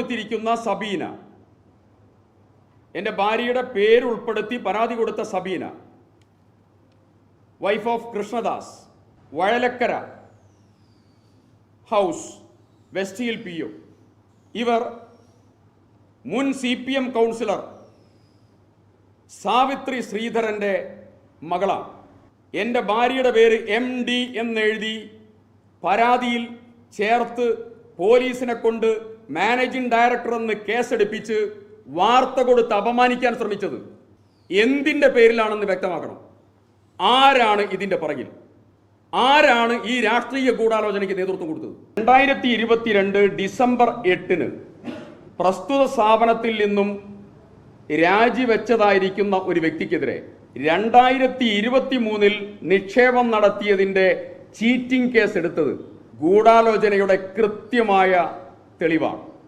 കൊടുത്തിരിക്കുന്ന സബീന. എന്റെ ഭാര്യയുടെ പേര് ഉൾപ്പെടുത്തി പരാതി കൊടുത്ത Sabeena. Wife of Krishnadas. Vazhalakkara house. West hill P ഇവർ മുൻ C P M councillor Savithri ശ്രീധരന്റെ മകളാണ്. എന്റെ ഭാര്യയുടെ പേര് എം ഡി എന്നെഴുതി പരാതിയിൽ ചേർത്ത് പോലീസിനെ കൊണ്ട് മാനേജിംഗ് ഡയറക്ടർ എന്ന് കേസെടുപ്പിച്ച് വാർത്ത കൊടുത്ത് അപമാനിക്കാൻ ശ്രമിച്ചത് എന്തിന്റെ പേരിലാണെന്ന് വ്യക്തമാക്കണം. ആരാണ് ഇതിന്റെ പുറകിൽ? ആരാണ് ഈ രാഷ്ട്രീയ ഗൂഢാലോചനയ്ക്ക് നേതൃത്വം കൊടുത്തത്? രണ്ടായിരത്തി ഇരുപത്തിരണ്ട് ഡിസംബർ എട്ടിന് പ്രസ്തുത സ്ഥാപനത്തിൽ നിന്നും രാജിവെച്ചതായിരിക്കുന്ന ഒരു വ്യക്തിക്കെതിരെ രണ്ടായിരത്തി ഇരുപത്തി മൂന്നിൽ നിക്ഷേപം നടത്തിയതിന്റെ ചീറ്റിംഗ് കേസ് എടുത്തത് ഗൂഢാലോചനയുടെ കൃത്യമായ 特立网。